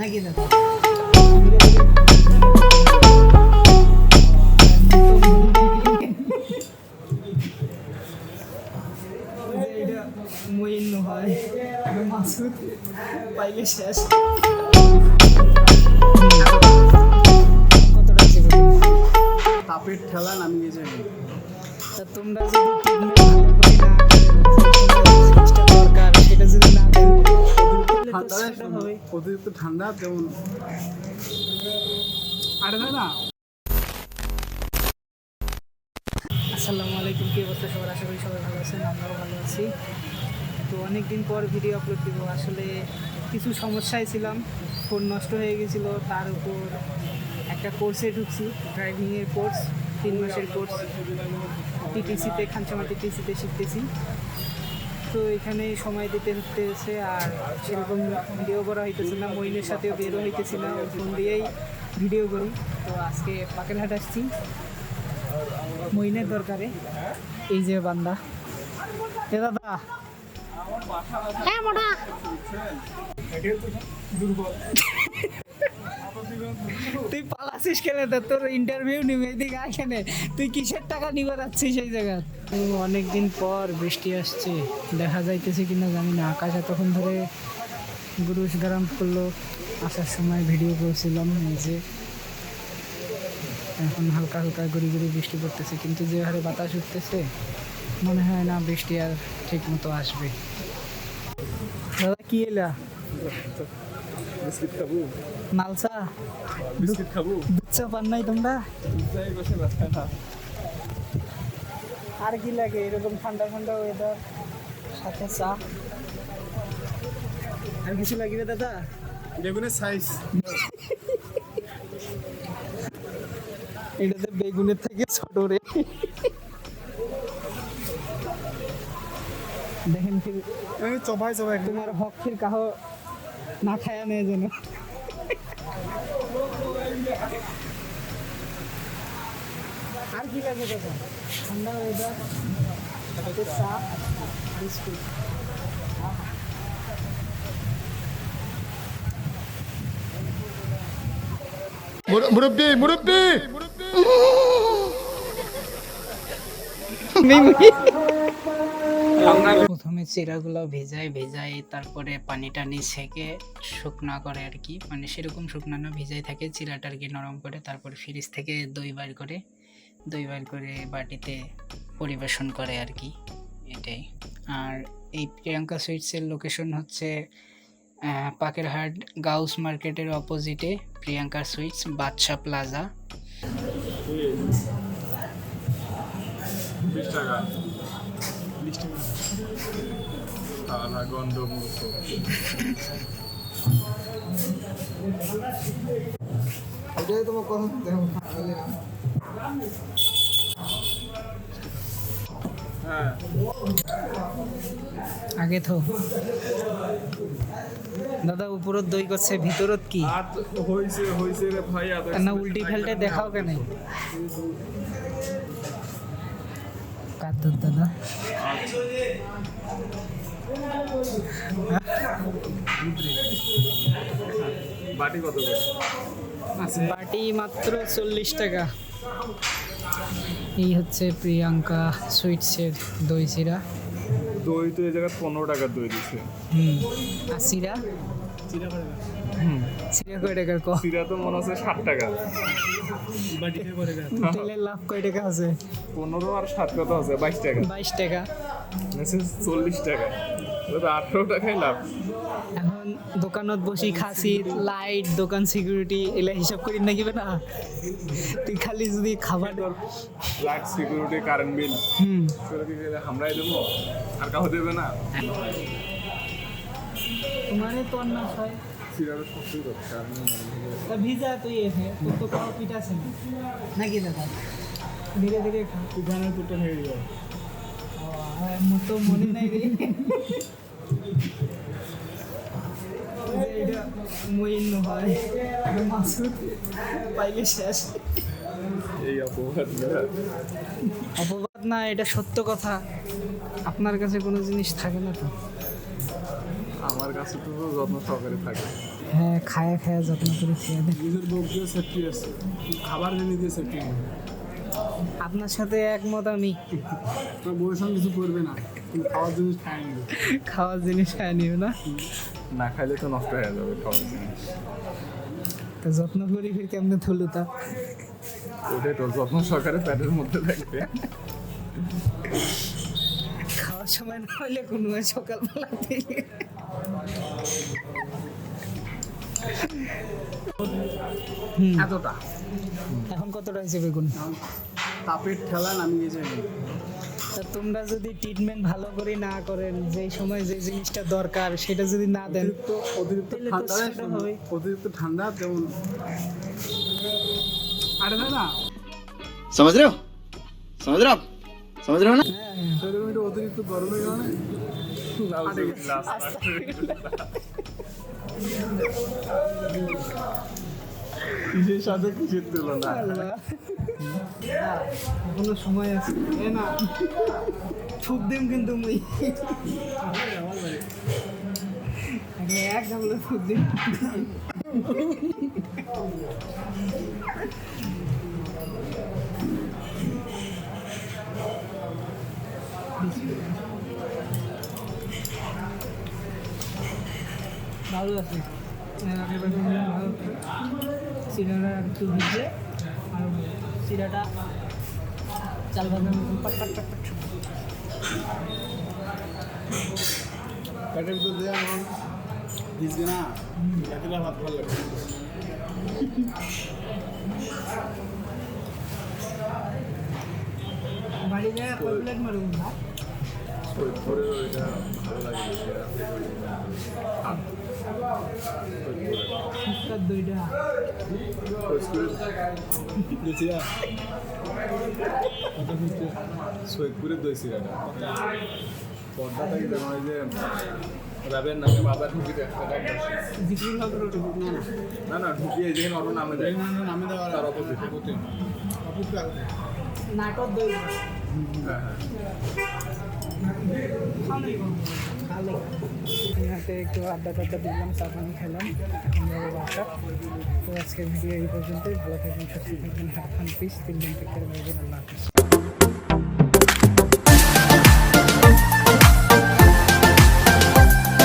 নাকি দাদা মইন হয় মাসুদ পাইলে শেষ তাপের ঠেলা নামিয়ে যাবে তা তোমরা যদি দরকার সেটা যদি না তাহলে তো সেটা হবে অতিরিক্ত ঠান্ডা যেমন আরে দাদা আসসালামু আলাইকুম কি অবস্থা সবার? আশা করি সবাই ভালো আছেন আমরাও ভালো আছি। তো অনেক দিন পর ভিডিও আপলোড দিব। আসলে কিছু সমস্যায় ছিলাম ফোন নষ্ট হয়ে গেছিল তার উপর একটা কোর্সে ঢুকছি ড্রাইভিংয়ের কোর্স তিন মাসের কোর্স টিটিসিতে খানসামা টিটিসিতে শিখতেছি। তো এখানে সময় দিতে হতেছে আর সেরকম ভিডিও করা হইতেছে না মহিনের সাথেও বেরো হইতেছে না ওর ফোন দিয়েই ভিডিও করি। তো আজকে পাকেরহাট আসছি। মইনের দরকারে। এই যে বান্দা। এ দাদা তুই পালাছিস কেন? তা তোর ইন্টারভিউ নিবি এদিকে কেন তুই কিসের টাকা নিবে যাচ্ছিস সেই জায়গায়? অনেক দিন পর বৃষ্টি আসছে। দেখা যাইতেছে কিনা জানি না। আকাশ এতক্ষণ ধরে গুরুশ গরম করল। আসার সময় ভিডিও করছিলাম এই যে। এখন হালকা হালকা গুড়ি গুড়ি বৃষ্টি পড়তেছে। কিন্তু যে হারে বাতাস উঠতেছে মনে হয় না বৃষ্টি আর ঠিক মতো আসবে। দাদা কি এলা? বিস্কিট খাব নালসা বিস্কিট খাব? দুধ পান নাই তোমরা? আর কি লাগে? এরকম ঠান্ডা ঠান্ডা ওয়েদার সাথে চা। আর কিছু লাগবে দাদা? বেগুনের সাইজ এটাতে বেগুনের থেকে ছোট রে। দেখেন আমি চবাই চবাই। তোমার হক ফির কাহ না খায়া নেই যেন আর কি লাগে দাদা ঠান্ডা ওয়েদার সাথে চা বিস্কুট মুরব্বী মুরব্বী প্রথমে চিরাগুলো ভেজাই ভেজাই তারপরে পানি টানি সেকে শুকনা করে আর কি। মানে সেরকম শুকনা না, ভেজাই থাকে, চিরাটা আর কি নরম করে তারপর ফ্রিজ থেকে দই বার করে, দই বার করে বাটিতে পরিবেশন করে আর কি, এটাই। আর এই প্রিয়াঙ্কা সুইটসের লোকেশন হচ্ছে পাকেরহাট গাউস মার্কেটের অপোজিটে প্রিয়াঙ্কা সুইটস, বাদশা প্লাজা। বিশ টাকা সারা গন্ধ মূর্খ এটাই তোমার কথা হ্যাঁ। আগে তো। দাদা উপরত দই করছে ভিতরত কি? হইছে হইছে রে ভাই না উল্টি ফেলটে দেখাও কেন? দুধ দাদা বাটি কত বাটি মাত্র চল্লিশ টাকা। এই হচ্ছে প্রিয়াঙ্কা সুইটসের দই চিরা। দই তো এই জায়গায় পনেরো টাকার দই দিচ্ছে। হুম আর চিরা? হুম চিরা কয় টাকার ক? সিরা তো মনে হচ্ছে ষাট টাকা। তেলের লাভ কয় টাকা আছে? পনেরো আর ষাট কত আছে? বাইশ টাকা। বাইশ টাকা। মেসেজ চল্লিশ টাকা। আঠারো টাকাই লাভ। এখন দোকানত বসি খাসি লাইট দোকান সিকিউরিটি এলা হিসাব করি নাকি না তুই খালি যদি খাবার লাইট সিকিউরিটি কারেন্ট বিল হুম। আমরাই দেবো? আর কাউ দেবে না? তোমারে তো না হয়। তা ভিজা তুই এসে তোর পিঠা আছে না? নাকি দাদা? ধীরে ধীরে খা। হয়ে তো মনে নাই রে। এটা মইন হয় মাসুদ পাইলে শেষ। এই অপবাদ অপবাদ না এটা সত্য কথা। আপনার কাছে কোনো জিনিস থাকে না তো? আমার কাছে তো যত্ন সহকারে থাকে হ্যাঁ খায়া খায়া যত্ন করে খেয়ে দেন নিজের বউ দিয়ে সেফটি আছে। খাবার জিনিস দিয়ে সেফটি আপনার সাথে একমত আমি। তোর বউয়ের সঙ্গে কিছু করবে না। কিন্তু খাওয়ার জিনিস খায় না খাওয়ার জিনিস খায় নিও না। না খাইলে তো নষ্ট হয়ে যাবে খাওয়ার জিনিস। তো যত্ন করি ফির কেমনে থুলু তা? ওটাই তো যত্ন সহকারে প্যাটের মধ্যে থাকবে। খাওয়ার সময় না হলে কোনো সকালবেলা থেকে এতটা। এখন কতটা হয়েছে বেগুন? তাপের ঠেলা নামিয়ে যাবে। তোমরা যদি ট্রিটমেন্ট ভালো করে না করেন যে সময় যে জিনিসটা দরকার সেটা যদি না দেন অতিরিক্ত ঠান্ডা অতিরিক্ত ঠান্ডা যেমন আরে দাদা সমাজ রে সমাজ রে সমাজ রে না? অতিরিক্ত গরমের কারণে কিসের সাথে কিসের তুলনা। এখনও সময় আছে। এ না ঠুক দিম কিন্তু মুই। এক গামলা ঠুক দিম। ভালো আছে। ভালো সিরাটা একটু ভিজে আর সিরাটা চাল ভাজার মতন পাট পাট পাট পাট। পেটের ভিতর দিয়ে এখন ভিজবে না এতটা ভাত ভালো লাগে। বাড়ি যায় কয় প্লেট মারুন না ভালো লাগে ফুচকার দইটা। সৈয়দপুরের দই সিরাটা পর্দাটা কি যেমন যে রাবের নামে একটা ডাক জিকির হক না না ঢুকিয়ে যেখানে অন্য নামে দেয় নামে দেওয়া তার অপোজিটে। নাটক দই। হ্যাঁ হ্যাঁ। হাতে একটু আড্ডা টাড্ডা দিলাম, চা পানি খেলাম। এখন যাব বাসা তো আজকের ভিডিও এই পর্যন্তই। ভালো থাকবেন, সুস্থ থাকবেন। হাফ খান পিস তিনজন থেকে আল্লাহ হাফিজ